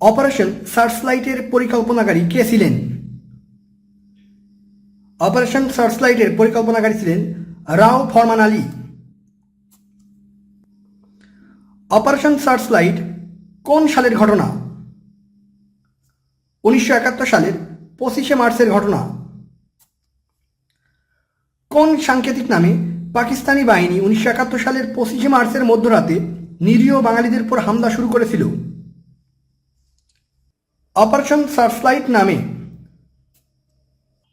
Operation সার্চলাইটের পরিকল্পনাকারী কে ছিলেন? অপারেশন সার্চলাইটের পরিকল্পনাকারী ছিলেন রাও ফরমান আলী। অপারেশন সার্চলাইট কোন সালের ঘটনা? উনিশশো একাত্তর সালের পঁচিশে মার্চের ঘটনা। কোন সাংকেতিক নামে পাকিস্তানি বাহিনী উনিশশো একাত্তর সালের পঁচিশে মার্চের মধ্যরাতে নিরীহ বাঙালিদের উপর হামলা শুরু করেছিল? অপারেশন সার্চলাইট নামে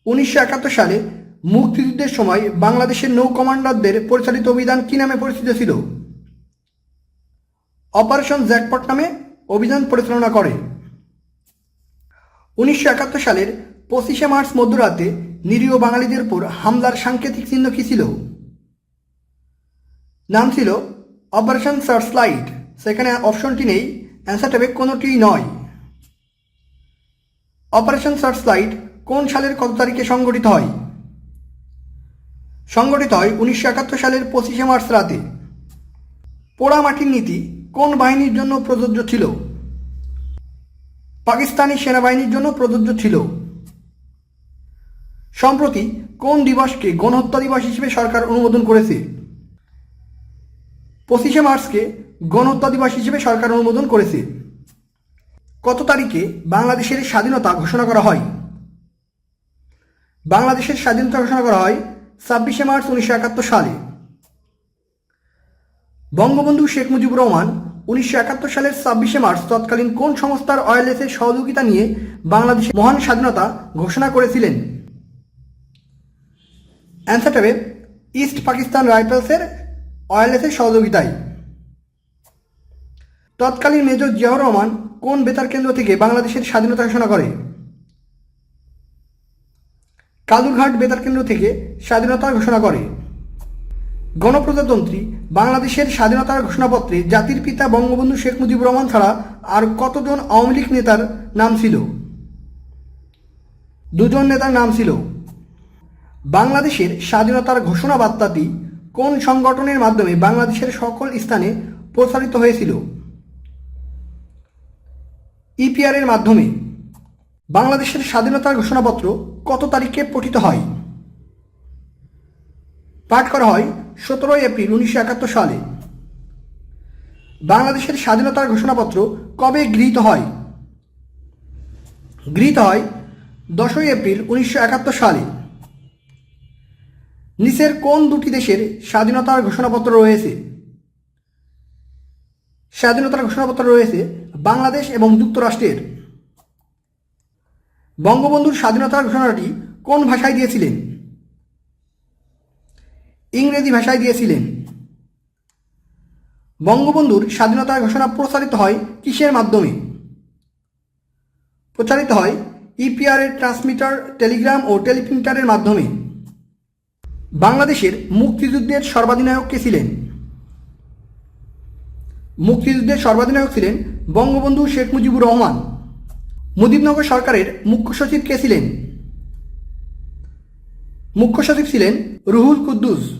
উনিশশো একাত্তর সালে মুক্তিযুদ্ধের সময় বাংলাদেশের নৌ কমান্ডারদের পরিচালিত অভিযান কী নামে পরিচিত ছিল? অপারেশন জ্যাকপট নামে অভিযান পরিচালনা করে। উনিশশো একাত্তর সালের পঁচিশে মার্চ মধ্যরাতে নিরীহ বাঙালিদের উপর হামলার সাংকেতিক চিহ্ন কী ছিল? নাম ছিল অপারেশন সার্চলাইট। সেখানে অপশনটি নেই অ্যান্সারটা হবে কোনোটি নয়। অপারেশন সার্চলাইট কোন সালের কত তারিখে সংগঠিত হয়? সংগঠিত হয় উনিশশো একাত্তর সালের পঁচিশে মার্চ রাতে। পোড়ামাটির নীতি কোন বাহিনীর জন্য প্রযোজ্য ছিল? পাকিস্তানি সেনাবাহিনীর জন্য প্রযোজ্য ছিল। সম্প্রতি কোন দিবসকে গণহত্যা দিবস হিসেবে সরকার অনুমোদন করেছে? পঁচিশে মার্চকে গণহত্যা দিবস হিসেবে সরকার অনুমোদন করেছে। কত তারিখে বাংলাদেশের স্বাধীনতা ঘোষণা করা হয়? বাংলাদেশের স্বাধীনতা ঘোষণা করা হয় ছাব্বিশে মার্চ উনিশশো একাত্তর সালে। বঙ্গবন্ধু শেখ মুজিবুর রহমান উনিশশো একাত্তর সালের ছাব্বিশে মার্চ তৎকালীন কোন সংস্থার অয়েলএসের সহযোগিতা নিয়ে বাংলাদেশের মহান স্বাধীনতা ঘোষণা করেছিলেন? অ্যান্সারটা ইস্ট পাকিস্তান রাইফেলসের অয়েলএসের সহযোগিতায়। তৎকালীন মেজর জিয়াউর রহমান কোন বেতার কেন্দ্র থেকে বাংলাদেশের স্বাধীনতা ঘোষণা করে? কালুরঘাট বেতার কেন্দ্র থেকে স্বাধীনতা ঘোষণা করে। গণপ্রজাতন্ত্রী বাংলাদেশের স্বাধীনতার ঘোষণাপত্রে জাতির পিতা বঙ্গবন্ধু শেখ মুজিবুর রহমান ছাড়া আর কতজন আওয়ামী লীগ নেতার নাম ছিল? দুজন নেতার নাম ছিল। বাংলাদেশের স্বাধীনতার ঘোষণা বার্তাটি কোন সংগঠনের মাধ্যমে বাংলাদেশের সকল স্থানে প্রসারিত হয়েছিল? ইপিআর এর মাধ্যমে বাংলাদেশের স্বাধীনতার ঘোষণাপত্র কত তারিখে পঠিত হয়? পাঠ করা হয় সতেরোই এপ্রিল উনিশশো একাত্তর সালে। বাংলাদেশের স্বাধীনতার ঘোষণাপত্র কবে গৃহীত হয়? গৃহীত হয় দশই এপ্রিল উনিশশো একাত্তর সালে। নিচের কোন দুটি দেশের স্বাধীনতার ঘোষণাপত্র রয়েছে? স্বাধীনতার ঘোষণাপত্র রয়েছে বাংলাদেশ এবং যুক্তরাষ্ট্রের। বঙ্গবন্ধুর স্বাধীনতার ঘোষণাটি কোন ভাষায় দিয়েছিলেন? ইংরেজি ভাষায় দিয়েছিলেন। বঙ্গবন্ধুর স্বাধীনতার ঘোষণা প্রচারিত হয় কিসের মাধ্যমে? প্রচারিত হয় ইপিআর এর ট্রান্সমিটার টেলিগ্রাম ও টেলিপ্রিন্টারের মাধ্যমে। বাংলাদেশের মুক্তিযুদ্ধের সর্বাধিনায়ক কে ছিলেন? মুক্তিযুদ্ধের সর্বাধিনায়ক ছিলেন বঙ্গবন্ধু শেখ মুজিবুর রহমান। মুজিবনগর সরকারের মুখ্য সচিব কে ছিলেন? মুখ্য সচিব ছিলেন রুহুল কুদ্দুস।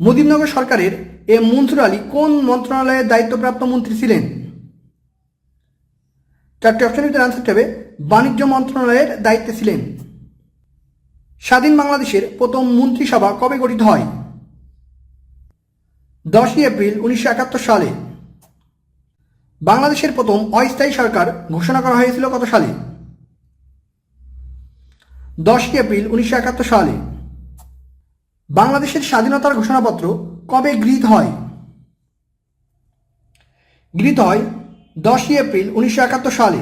মুজিবনগর সরকারের এ মনসুর আলী কোন মন্ত্রণালয়ের দায়িত্বপ্রাপ্ত মন্ত্রী ছিলেন? চারটি অপশনের ভিতরে আনসারটি হবে, বাণিজ্য মন্ত্রণালয়ের দায়িত্বে ছিলেন। স্বাধীন বাংলাদেশের প্রথম মন্ত্রিসভা কবে গঠিত হয়? দশই এপ্রিল উনিশশো একাত্তর সালে। বাংলাদেশের প্রথম অস্থায়ী সরকার ঘোষণা করা হয়েছিল কত সালে? দশই এপ্রিল উনিশশো একাত্তর সালে। বাংলাদেশের স্বাধীনতার ঘোষণাপত্র কবে গৃহীত হয়? গৃহীত হয় দশই এপ্রিল উনিশশো একাত্তর সালে।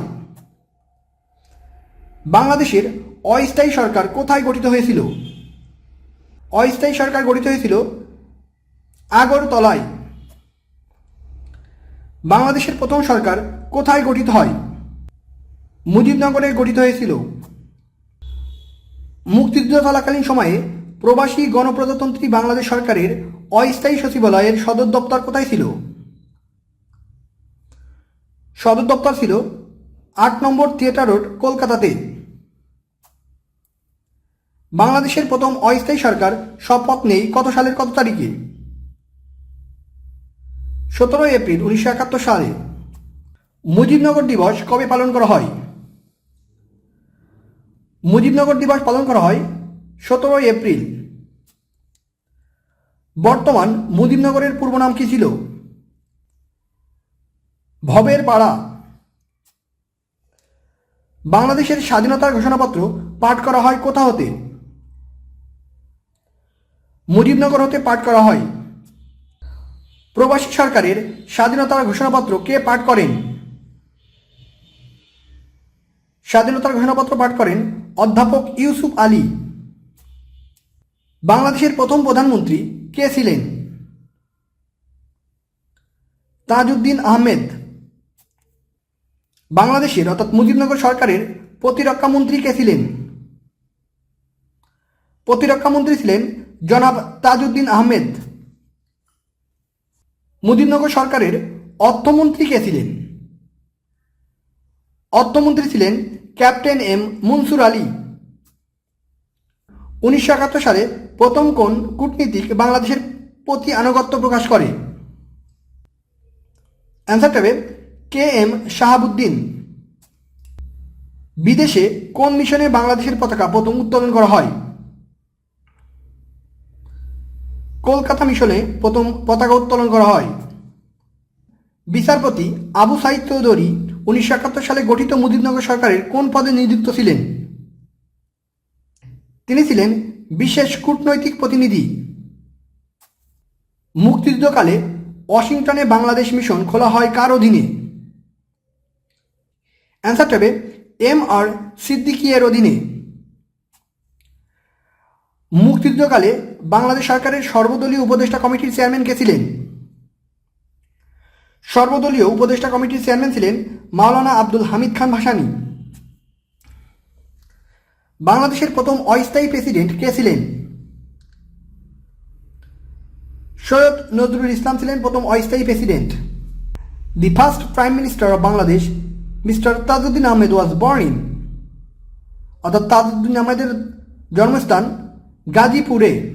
বাংলাদেশের অস্থায়ী সরকার কোথায় গঠিত হয়েছিল? অস্থায়ী সরকার গঠিত হয়েছিল আগরতলায়। বাংলাদেশের প্রথম সরকার কোথায় গঠিত হয়? মুজিবনগরে গঠিত হয়েছিল। মুক্তিযুদ্ধ চলাকালীন সময়ে প্রবাসী গণপ্রজাতন্ত্রী বাংলাদেশ সরকারের অস্থায়ী সচিবালয়ের সদর দপ্তর কোথায় ছিল? সদর দপ্তর ছিল আট নম্বর থিয়েটার রোড, কলকাতাতে। বাংলাদেশের প্রথম অস্থায়ী সরকার শপথ নেই কত সালের কত তারিখে? সতেরোই এপ্রিল উনিশশো একাত্তর সালে মুজিবনগর দিবস কবে পালন করা হয়? মুজিবনগর দিবস পালন করা হয় সতেরোই এপ্রিল। বর্তমান মুজিবনগরের পূর্ব নাম কি ছিল? ভবের পাড়া। বাংলাদেশের স্বাধীনতার ঘোষণাপত্র পাঠ করা হয় কোথা হতে? মুজিবনগর হতে পাঠ করা হয় প্রবাসী সরকারের স্বাধীনতার ঘোষণাপত্র কে পাঠ করেন? স্বাধীনতার ঘোষণাপত্র পাঠ করেন অধ্যাপক ইউসুফ আলী। বাংলাদেশের প্রথম প্রধানমন্ত্রী কে ছিলেন? তাজউদ্দিন আহমেদ। বাংলাদেশের অর্থাৎ মুজিবনগর সরকারের প্রতিরক্ষা মন্ত্রী কে ছিলেন? প্রতিরক্ষা মন্ত্রী ছিলেন জনাব তাজউদ্দিন আহমেদ। মুজিবনগর সরকারের অর্থমন্ত্রী কে ছিলেন? অর্থমন্ত্রী ছিলেন ক্যাপ্টেন এম মনসুর আলী। উনিশশো একাত্তর সালে প্রথম কোন কূটনীতিক বাংলাদেশের প্রতি আনুগত্য প্রকাশ করে? অ্যান্সারটা হবে কে এম শাহাবুদ্দিন। বিদেশে কোন মিশনে বাংলাদেশের পতাকা প্রথম উত্তোলন করা হয়? কলকাতা মিশনে প্রথম পতাকা উত্তোলন করা হয়। বিচারপতি আবু সাইদ চৌধুরী উনিশশো একাত্তর সালে গঠিত মুজিবনগর সরকারের কোন পদে নিযুক্ত ছিলেন? তিনি ছিলেন বিশেষ কূটনৈতিক প্রতিনিধি। মুক্তিযুদ্ধকালে ওয়াশিংটনে বাংলাদেশ মিশন খোলা হয় কার অধীনে? অ্যান্সারটা হবে এম আর সিদ্দিকি এর অধীনে। মুক্তিযুদ্ধকালে বাংলাদেশ সরকারের সর্বদলীয় উপদেষ্টা কমিটির চেয়ারম্যান কে ছিলেন? সর্বদলীয় উপদেষ্টা কমিটির চেয়ারম্যান ছিলেন মাওলানা আব্দুল হামিদ খান ভাসানী। বাংলাদেশের প্রথম অস্থায়ী প্রেসিডেন্ট কে ছিলেন? সৈয়দ নজরুল ইসলাম ছিলেন প্রথম অস্থায়ী president. The first prime minister of Bangladesh, mister Tajuddin Ahmed was born অর্থাৎ তাজউদ্দিন আহমেদের জন্মস্থান গাজীপুরে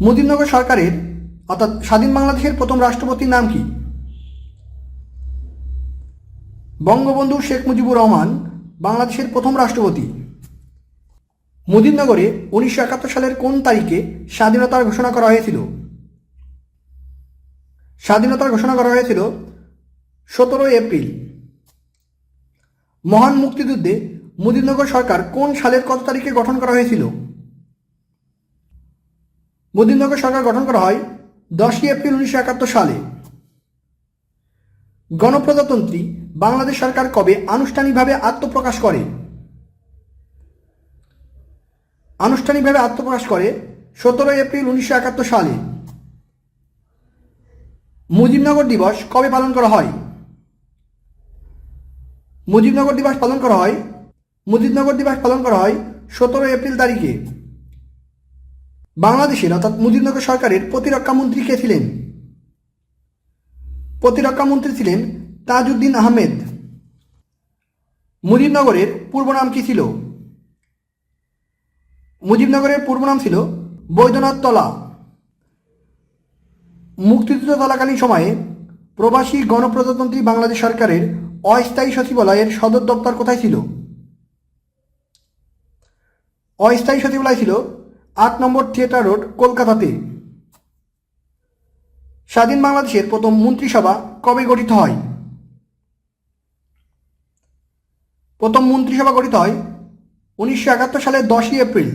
মুজিবনগর সরকারের, অর্থাৎ স্বাধীন বাংলাদেশের প্রথম রাষ্ট্রপতির নাম কি? বঙ্গবন্ধু শেখ মুজিবুর রহমান বাংলাদেশের প্রথম রাষ্ট্রপতি। মুজিবনগরে উনিশশো একাত্তর সালের কোন তারিখে স্বাধীনতার ঘোষণা করা হয়েছিল? স্বাধীনতার ঘোষণা করা হয়েছিল সতেরোই এপ্রিল। মহান মুক্তিযুদ্ধে মুজিবনগর সরকার কোন সালের কত তারিখে গঠন করা হয়েছিল? মুজিবনগর সরকার গঠন করা হয় দশই এপ্রিল উনিশশো একাত্তর সালে। গণপ্রজাতন্ত্রী বাংলাদেশ সরকার কবে আনুষ্ঠানিকভাবে আত্মপ্রকাশ করে? আনুষ্ঠানিকভাবে আত্মপ্রকাশ করে সতেরোই এপ্রিল উনিশশো একাত্তর সালে। মুজিবনগর দিবস কবে পালন করা হয়? মুজিবনগর দিবস পালন করা হয় মুজিবনগর দিবস পালন করা হয় সতেরো এপ্রিল তারিখে। বাংলাদেশের অর্থাৎ মুজিবনগর সরকারের প্রতিরক্ষা মন্ত্রী কে ছিলেন? প্রতিরক্ষা মন্ত্রী ছিলেন তাজউদ্দিন আহমেদ। মুজিবনগরের পূর্ব নাম কি ছিল? মুজিবনগরের পূর্ব নাম ছিল বৈদ্যনাথ তলা। মুক্তিযুদ্ধ চলাকালীন সময়ে প্রবাসী গণপ্রজাতন্ত্রী বাংলাদেশ সরকারের অস্থায়ী সচিবালয়ের সদর দপ্তর কোথায় ছিল? অস্থায়ী সচিবালয় ছিল আট নম্বর থিয়েটার রোড, কলকাতাতে। স্বাধীন বাংলাদেশের প্রথম মন্ত্রিসভা কবে গঠিত হয়? প্রথম মন্ত্রিসভা গঠিত হয় উনিশশো একাত্তর সালের দশই এপ্রিল।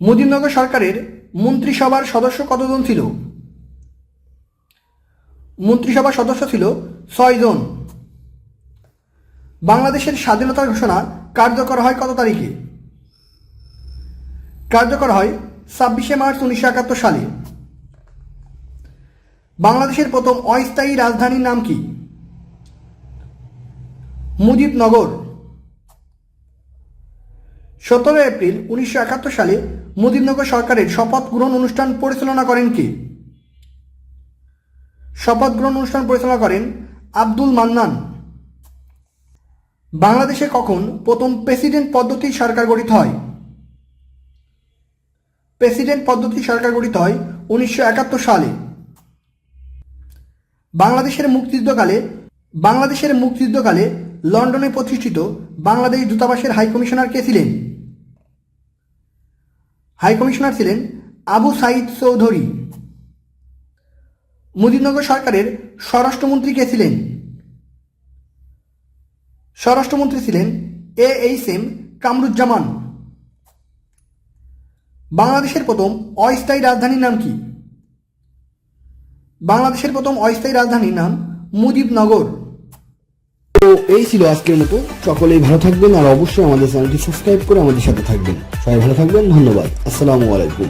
মুজিবনগর সরকারের মন্ত্রিসভার সদস্য কতজন ছিল? মন্ত্রিসভার সদস্য ছিল ছয়জন বাংলাদেশের স্বাধীনতার ঘোষণা কার্যকর হয় কত তারিখে? কার্যকর হয় ছাব্বিশে মার্চ উনিশশো একাত্তর সালে। বাংলাদেশের প্রথম অস্থায়ী রাজধানীর নাম কি? মুজিবনগর। সতেরো এপ্রিল উনিশশো একাত্তর সালে মুজিবনগর সরকারের শপথ গ্রহণ অনুষ্ঠান পরিচালনা করেন কে? শপথ গ্রহণ অনুষ্ঠান পরিচালনা করেন আব্দুল মান্নান। বাংলাদেশে কখন প্রথম প্রেসিডেন্ট পদ্ধতির সরকার গঠিত হয়? প্রেসিডেন্ট পদ্ধতি সরকার গঠিত হয় উনিশশো একাত্তর সালে। বাংলাদেশের মুক্তিযুদ্ধকালে বাংলাদেশের মুক্তিযুদ্ধকালে লন্ডনে প্রতিষ্ঠিত বাংলাদেশ দূতাবাসের হাই কমিশনার কে ছিলেন? হাইকমিশনার ছিলেন আবু সাইদ চৌধুরী। মুজিবনগর সরকারের স্বরাষ্ট্রমন্ত্রী কে ছিলেন? স্বরাষ্ট্রমন্ত্রী ছিলেন এ এইচ এম কামরুজ্জামান। বাংলাদেশের প্রথম অস্থায়ী রাজধানীর নাম কি? বাংলাদেশের প্রথম অস্থায়ী রাজধানীর নাম মুজিবনগর। তো এই ছিল আজকের মতো। সকলেই ভালো থাকবেন আর অবশ্যই আমাদের চ্যানেলটি সাবস্ক্রাইব করে আমাদের সাথে থাকবেন। সবাই ভালো থাকবেন। ধন্যবাদ। আসসালামু আলাইকুম।